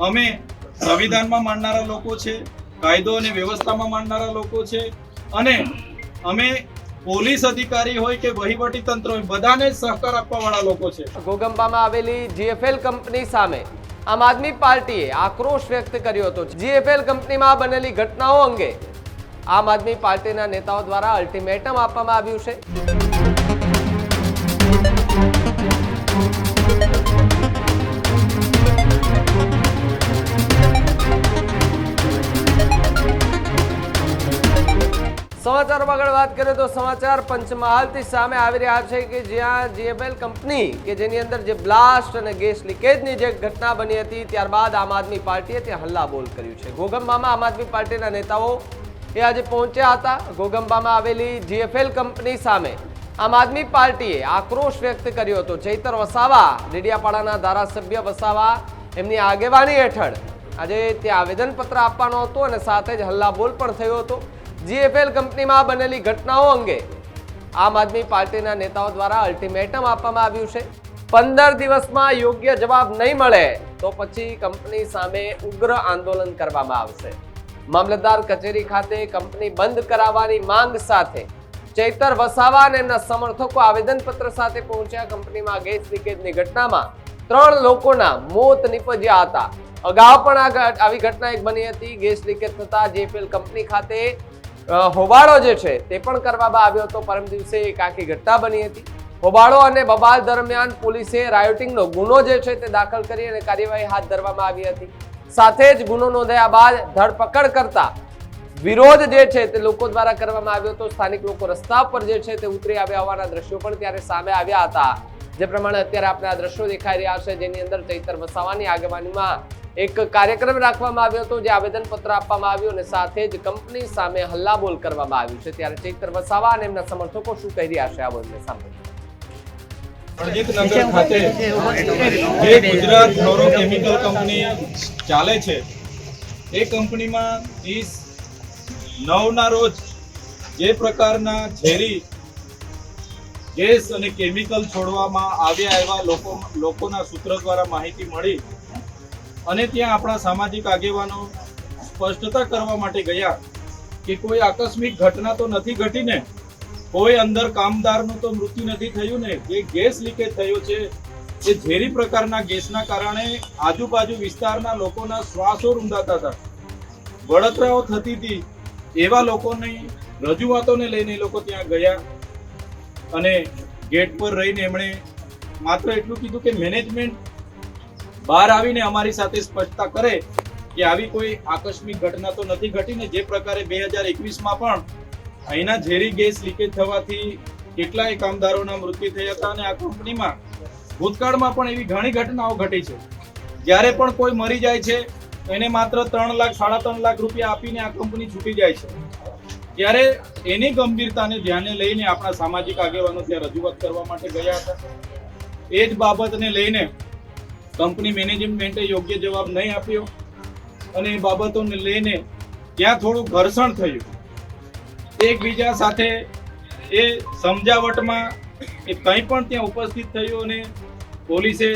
અમે સંવિધાનમાં માનનારા લોકો છે, કાયદો અને વ્યવસ્થામાં માનનારા લોકો છે અને અમે પોલીસ અધિકારી હોય કે વહીવટી તંત્ર હોય, બધાને સહકાર આપવાવાળા લોકો છે. ગોગંબામાં આવેલી જીએફએલ કંપની સામે આમ આદમી પાર્ટીએ આક્રોશ વ્યક્ત કર્યો હતો. જીએફએલ કંપનીમાં બનેલી ઘટનાઓ અંગે આમ આદમી પાર્ટીના નેતાઓ દ્વારા અલ્ટિમેટમ આપવામાં આવ્યું છે. સમાચારોમાં આગળ વાત કરીએ તો સમાચાર પંચમહાલથી સામે આવી રહ્યા છે કે જ્યાં જીએફએલ કંપની કે જેની અંદર જે બ્લાસ્ટ અને ગેસ લીકેજની જે ઘટના બની હતી, ત્યારબાદ આમ આદમી પાર્ટીએ ત્યાં હલ્લાબોલ કર્યું છે. ગોગંબામાં આમ આદમી પાર્ટીના નેતાઓ એ આજે પહોંચ્યા હતા. ગોગંબામાં આવેલી જીએફએલ કંપની સામે આમ આદમી પાર્ટીએ આક્રોશ વ્યક્ત કર્યો હતો. ચૈતર વસાવા, ડેડિયાપાડાના ધારાસભ્ય વસાવા, એમની આગેવાની હેઠળ આજે ત્યાં આવેદનપત્ર આપવાનો હતો અને સાથે જ હલ્લાબોલ પણ થયો હતો. જીએફએલ કંપનીમાં બનેલી ઘટનાઓ અંગે આમ આદમી પાર્ટીના નેતાઓ દ્વારા અલ્ટિમેટમ આપવામાં આવ્યું છે. પંદર દિવસમાં યોગ્ય જવાબ નહીં મળે તો પછી કંપની સામે ઉગ્ર આંદોલન કરવામાં આવશે. મામલતદાર કચેરી ખાતે કંપની બંધ કરાવવાની માંગ સાથે ચૈતર વસાવા અને એમના સમર્થકો આવેદનપત્ર સાથે પહોંચ્યા કંપનીમાં ગેસ લીકેજની ઘટનામાં ત્રણ લોકોના મોત નીપજ્યા હતા. અગાઉ પણ આ આવી ઘટના એક બની હતી. ગેસ લીકેજ થતા જેપીએલ કંપની ખાતે હોબાળો જે છે તે પણ કરવામાં આવ્યો હતો. પરમ દિવસે એક આખી ઘટના બની હતી. હોબાળો અને બબાલ દરમિયાન પોલીસે રાયોટિંગનો ગુનો જે છે તે દાખલ કરી અને કાર્યવાહી હાથ ધરવામાં આવી હતી. સાથે જ ગુનો નોંધાયા બાદ ધરપકડ કરતા વિરોધ જે છે તે લોકો દ્વારા કરવામાં આવ્યો હતો. સ્થાનિક લોકો રસ્તા પર જે છે તે ઉતરી આવ્યા હોવાના દ્રશ્યો પણ ત્યારે સામે આવ્યા હતા. જે પ્રમાણે અત્યારે આપણે આ દ્રશ્યો દેખાઈ રહ્યા છે. જેની અંદર ચૈતર વસાવાની આગેવાનીમાં એક કાર્યક્રમ રાખવામાં આવ્યો હતો, જે આવેદનપત્ર આપવામાં આવ્યું અને સાથે જ કંપની સામે હલ્લાબોલ કરવામાં આવ્યું છે. ત્યારે ચેતર વસાવા અને એમના સમર્થકો શું કહી રહ્યા છે આ બોલને નગર ખાતે જે ગુજરાત ફ્લોરો કેમિકલ કંપની ચાલે છે, એ કંપનીમાં ત્રીસ નવના રોજ જે પ્રકારના ઝેરી ગેસ અને કેમિકલ છોડવામાં આવ્યા એવા લોકો, લોકોના સૂત્ર દ્વારા માહિતી મળી અને ત્યાં આપણા સામાજિક આગેવાનો સ્પષ્ટતા કરવા માટે ગયા કે કોઈ આકસ્મિક ઘટના તો નથી ઘટીને, કોઈ અંદર કામદારનું તો મૃત્યુ નથી થયું ને, જે ગેસ લીકેજ થયો છે, એ ઝેરી પ્રકારના ગેસના કારણે આજુબાજુ વિસ્તારના લોકોના શ્વાસો રૂંધાતા હતા. બળતરાઓ થતી હતી, એવા લોકોની રજૂઆતોને લઈને એ લોકો ત્યાં ગયા અને ગેટ પર રહીને એમણે માત્ર એટલું કીધું કે મેનેજમેન્ટ બહાર આવીને અમારી સાથે સ્પષ્ટતા કરે કે આવી કોઈ આકસ્મિક ઘટના તો નથી ઘટીને જે પ્રકારે બે હજાર એકવીસમાં પણ અહીંના ઝેરી ગેસ લીકેજ થવાથી કેટલાય કામદારોના મૃત્યુ થયા હતા અને આ કંપનીમાં ભૂતકાળમાં પણ એવી ઘણી ઘટનાઓ ઘટી છે. જ્યારે પણ કોઈ મરી જાય છે, એને માત્ર ત્રણ લાખ, સાડા ત્રણ લાખ રૂપિયા આપીને આ કંપની છૂટી જાય છે. ત્યારે એની ગંભીરતાને ધ્યાને લઈને આપણા સામાજિક આગેવાનો ત્યાં રજૂઆત કરવા માટે ગયા હતા. એ જ બાબતને લઈને કંપની મેનેજમેન્ટે યોગ્ય જવાબ નહીં આપ્યો અને એ બાબતોને લઈને ત્યાં થોડું ઘર્ષણ થયું. એકબીજા સાથે એ સમજાવટમાં એ કંઈ પણ ત્યાં ઉપસ્થિત થયું અને પોલીસે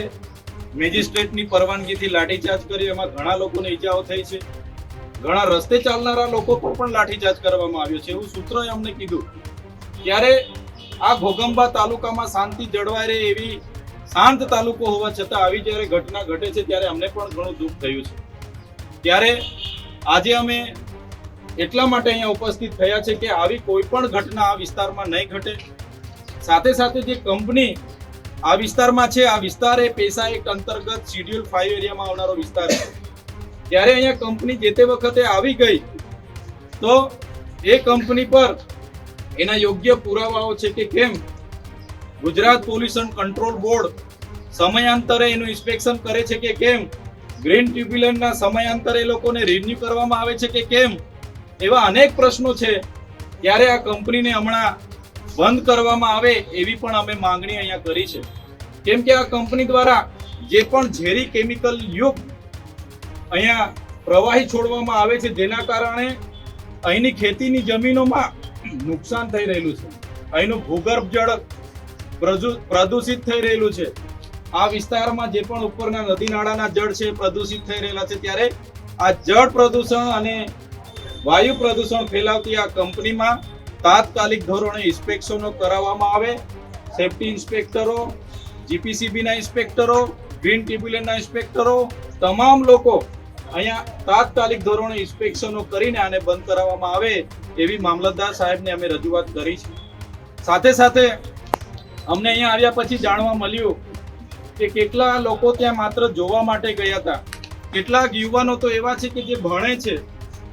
મેજિસ્ટ્રેટની પરવાનગીથી લાઠીચાર્જ કરી. એમાં ઘણા લોકોને ઈજાઓ થઈ છે. ઘણા રસ્તે ચાલનારા લોકો પર પણ લાઠીચાર્જ કરવામાં આવ્યો છે. એવું સૂત્રોએ અમને કીધું. ત્યારે આ ઘોગંબા તાલુકામાં શાંતિ જળવાઈ રહે એવી શાંત તાલુકો હોવા છતાં આવી જ્યારે ઘટના ઘટે છે ત્યારે અમને પણ ઘણું દુઃખ થયું છે. ત્યારે આજે અમે એટલા માટે અહીંયા ઉપસ્થિત થયા છે કે આવી કોઈ પણ ઘટના આ વિસ્તારમાં નહીં ઘટે. સાથે સાથે જે કંપની આ વિસ્તારમાં છે, આ વિસ્તાર એ પૈસા એક અંતર્ગત શિડ્યુલ ફાઈવ એરિયામાં આવનારો વિસ્તાર છે. ત્યારે અહીંયા કંપની જે તે વખતે આવી ગઈ, તો એ કંપની પર એના યોગ્ય પુરાવાઓ છે કે કેમ ગુજરાત પોલ્યુશન કંટ્રોલ બોર્ડ સમયાંતરે એનું ઇન્સ્પેક્શન કરે છે કે કેમ? ગ્રીન ટ્રિબ્યુનલના સમયાંતરે લોકોને રિન્યુ કરવામાં આવે છે કે કેમ? એવા અનેક પ્રશ્નો છે. ત્યારે આ કંપનીને હમણાં બંધ કરવામાં આવે એવી પણ અમે માંગણી અહીંયા કરી છે. કેમ કે આ કંપની દ્વારા જે પણ ઝેરી કેમિકલ યુક્ત અહીંયા પ્રવાહી છોડવામાં આવે છે, જેના કારણે અહીંની ખેતીની જમીનોમાં નુકસાન થઈ રહેલું છે. અહીંનું ભૂગર્ભ જળ પ્રદૂષિત થઈ રહેલું છે. આ વિસ્તારમાં જે પણ ઉપરના નદી નાળાના જળ છે પ્રદૂષિત થઈ રહેલા છે ત્યારે આ જળ પ્રદૂષણ અને વાયુ પ્રદૂષણ ફેલાવતી આ કંપનીમાં તાત્કાલિક ધોરણે ઇન્સ્પેક્શનો કરાવવામાં આવે. સેફટી ઇન્સ્પેક્ટરો, જીપીસીબીના ઇન્સ્પેક્ટરો, ગ્રીન ટ્રિબ્યુનલના ઇન્સ્પેક્ટરો, તમામ લોકો અહીંયા તાત્કાલિક ધોરણે ઇન્સ્પેક્શનો કરીને આને બંધ કરાવવામાં આવે એવી મામલતદાર સાહેબને અમે રજૂઆત કરી છે. સાથે સાથે અમને અહીંયા આવ્યા પછી જાણવા મળ્યું કે કેટલા લોકો ત્યાં માત્ર જોવા માટે ગયા હતા. કેટલાક યુવાનો તો એવા છે કે જે ભણે છે.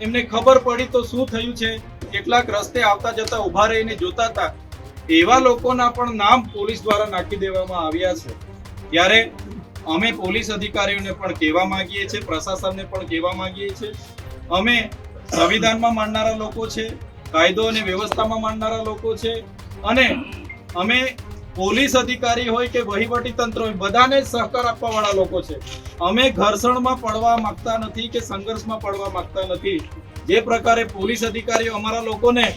એમને ખબર પડી તો શું થયું છે? કેટલાક રસ્તે આવતા જતા ઊભા રહીને જોતા હતા. એવા લોકોના પણ નામ પોલીસ દ્વારા નાખી દેવામાં આવ્યા છે. ત્યારે અમે પોલીસ અધિકારીઓને પણ કહેવા માંગીએ છીએ, પ્રશાસનને પણ કહેવા માંગીએ છીએ. અમે સંવિધાનમાં માનનારા લોકો છે, કાયદો અને વ્યવસ્થામાં માનનારા લોકો છે. અને અમે પોલીસ અધિકારી હોય કે વહીવટી તંત્ર હોય, બધાને સહકાર આપવા વાળા લોકો છે. અમે ઘર્ષણમાં પડવા માંગતા નથી કે સંઘર્ષમાં પડવા માંગતા નથી. જે પ્રકારે પોલીસ અધિકારીઓ અમારા લોકોને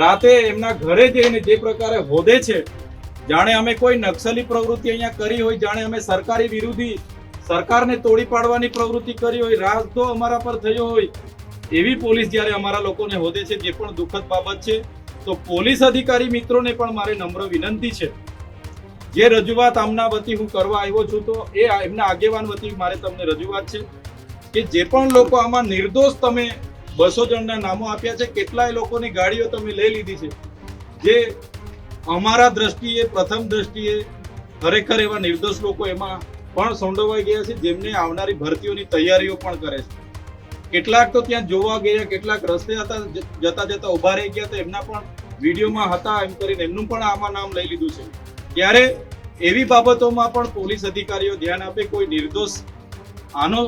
રાતે એમના ઘરે જઈને જે પ્રકારે હોદે છે, જાણે અમે કોઈ નક્સલી પ્રવૃત્તિ અહીંયા કરી હોય, જાણે અમે સરકારી વિરોધી સરકારને તોડી પાડવાની પ્રવૃત્તિ કરી હોય રાસ્તો અમારા પર થયો હોય, એવી પોલીસ જ્યારે અમારા લોકોને હોદે છે, જે પણ દુઃખદ બાબત છે. તો પોલીસ અધિકારી મિત્રોને પણ મારે નમ્ર વિનંતી છે. જે રજૂઆત આમના વતી હું કરવા આવ્યો છું, તો એ એમના આગેવાન વતી મારે તમને રજૂઆત છે કે જે પણ લોકો આમાં નિર્દોષ તમે બસો જણના નામો આપ્યા છે, કેટલાય લોકોની ગાડીઓ તમે લઈ લીધી છે. જે અમારા દ્રષ્ટિએ, પ્રથમ દ્રષ્ટિએ ખરેખર એવા નિર્દોષ લોકો એમાં પણ સંડોવાઈ ગયા છે, જેમને આવનારી ભરતીઓની તૈયારીઓ પણ કરે છે. કેટલાક તો ત્યાં જોવા ગયા, કેટલાક રસ્તે હતા જતા જતા ઊભા રહી ગયા તો એમના પણ વિડીયોમાં હતા એમ કરીને એમનું પણ આમાં નામ લઈ લીધું છે. ત્યારે એવી બાબતોમાં પણ પોલીસ અધિકારીઓ ધ્યાન આપે, કોઈ નિર્દોષ આનો,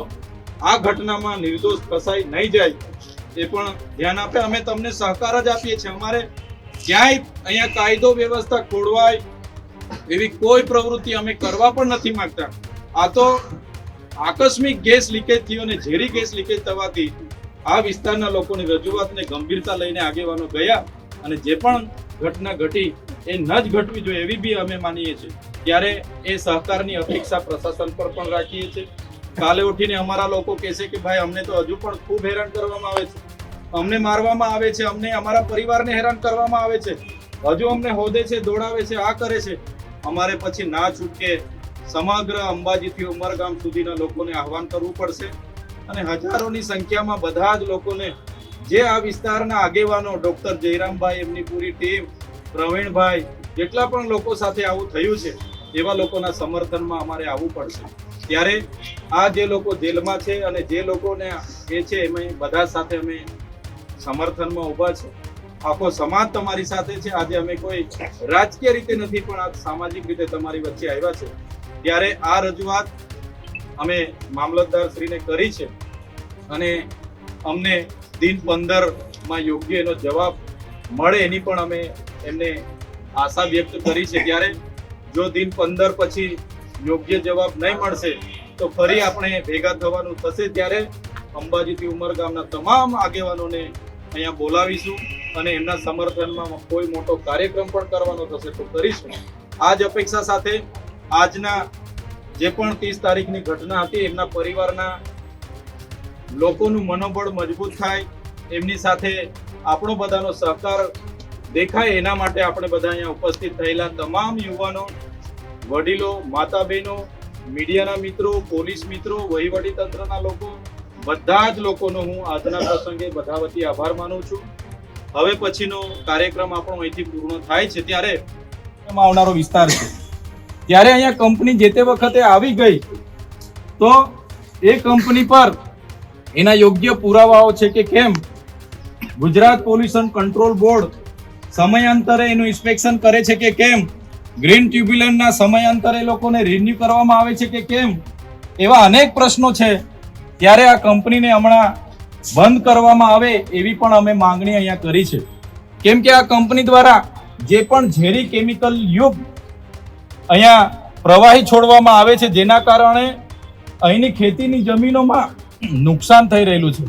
આ ઘટનામાં નિર્દોષ ફસાઈ નહીં જાય એ પણ ધ્યાન આપે. અમે તમને સહકાર જ આપીએ છીએ. અમારે ક્યાંય અહીંયા કાયદો વ્યવસ્થા ખોડવાય એવી કોઈ પ્રવૃત્તિ અમે કરવા પણ નથી માંગતા. આ તો આકસ્મિક ગેસ લીકેજ થયો અને ઝેરી ગેસ લીકેજ થવાથી આ વિસ્તારના લોકોની રજૂઆતને ગંભીરતા લઈને આગેવાનો ગયા અને જે પણ ઘટના ઘટી એ ન જ ઘટવી જોઈએ એવી બી અમે માનીએ છીએ. ત્યારે એ સહકારની અપેક્ષા પ્રશાસન પર પણ રાખીએ છીએ. કાલે ઉઠીને અમારા લોકો કહેશે કે ભાઈ, અમને તો હજુ પણ ખૂબ હેરાન કરવામાં આવે છે. અમને મારવામાં આવે છે, અમને અમારા પરિવારને હેરાન કરવામાં આવે છે. હજુ અમને હોદે છે, દોડાવે છે, આ કરે છે. અમારે પછી ના છૂટકે સમગ્ર અંબાજીથી ઉમરગામ સુધીના લોકોને આહવાન કરવું પડશે અને હજારોની સંખ્યામાં બધા જ લોકોને જે આ વિસ્તારના આગેવાનો ડોક્ટર જયરામભાઈ એમની પૂરી ટીમ, પ્રવીણભાઈ, જેટલા પણ લોકો સાથે આવું થયું છે, એવા લોકોના સમર્થનમાં અમારે આવવું પડશે. ત્યારે આ જે લોકો જેલમાં છે અને જે લોકોને એ છે, એમાં બધા સાથે અમે સમર્થનમાં ઊભા છે. આખો સમાજ તમારી સાથે છે. આજે અમે કોઈ રાજકીય રીતે નથી, પણ આ સામાજિક રીતે તમારી વચ્ચે આવ્યા છે. ત્યારે આ રજૂઆત અમે મામલતદાર શ્રીને કરી છે અને અમને દિન પંદરમાં યોગ્ય એનો જવાબ મળે એની પણ અમે એમને આશા વ્યક્ત કરી છે. ત્યારે જો દિન પંદર પછી યોગ્ય જવાબ નહીં મળશે, તો ફરી આપણે ભેગા થવાનું થશે. ત્યારે અંબાજીથી ઉમરગામના તમામ આગેવાનોને અહીંયા બોલાવીશું અને એમના સમર્થનમાં કોઈ મોટો કાર્યક્રમ પણ કરવાનો થશે તો કરીશું. આ જ અપેક્ષા સાથે આજના જે પણ ત્રીસ તારીખની ઘટના હતી, એમના પરિવારના લોકોનું મનોબળ મજબૂત થાય, એમની સાથે આપણો બધાનો સહકાર દેખાય, એના માટે આપણે બધા અહીંયા ઉપસ્થિત થયેલા તમામ યુવાનો, વડીલો માતા બહેનો મીડિયાના મિત્રો, પોલીસ મિત્રો વહીવટી તંત્રના લોકો, બધા જ લોકોનો હું આજના પ્રસંગે બધા વતી આભાર માનું છું. હવે પછીનો કાર્યક્રમ આપણો અહીંથી પૂર્ણ થાય છે, ત્યારે આવનારો વિસ્તાર છે. ત્યારે અહીંયા કંપની જે તે વખતે આવી ગઈ, તો એ કંપની પર એના યોગ્ય પુરાવાઓ છે કે કેમ? ગુજરાત પોલ્યુશન કંટ્રોલ બોર્ડ સમયાંતરે એનું ઇન્સ્પેક્શન કરે છે કે કેમ? ગ્રીન ટ્યુબ્યુલનના સમયાંતરે લોકોને રિન્યુ કરવામાં આવે છે કે કેમ? એવા અનેક પ્રશ્નો છે. ત્યારે આ કંપનીને હમણાં બંધ કરવામાં આવે એવી પણ અમે માંગણી અહીંયા કરી છે. કેમ કે આ કંપની દ્વારા જે પણ ઝેરી કેમિકલ યુક્ત અહીંયા પ્રવાહી છોડવામાં આવે છે જેના કારણે અહીંની ખેતીની જમીનોમાં નુકસાન થઈ રહેલું છે.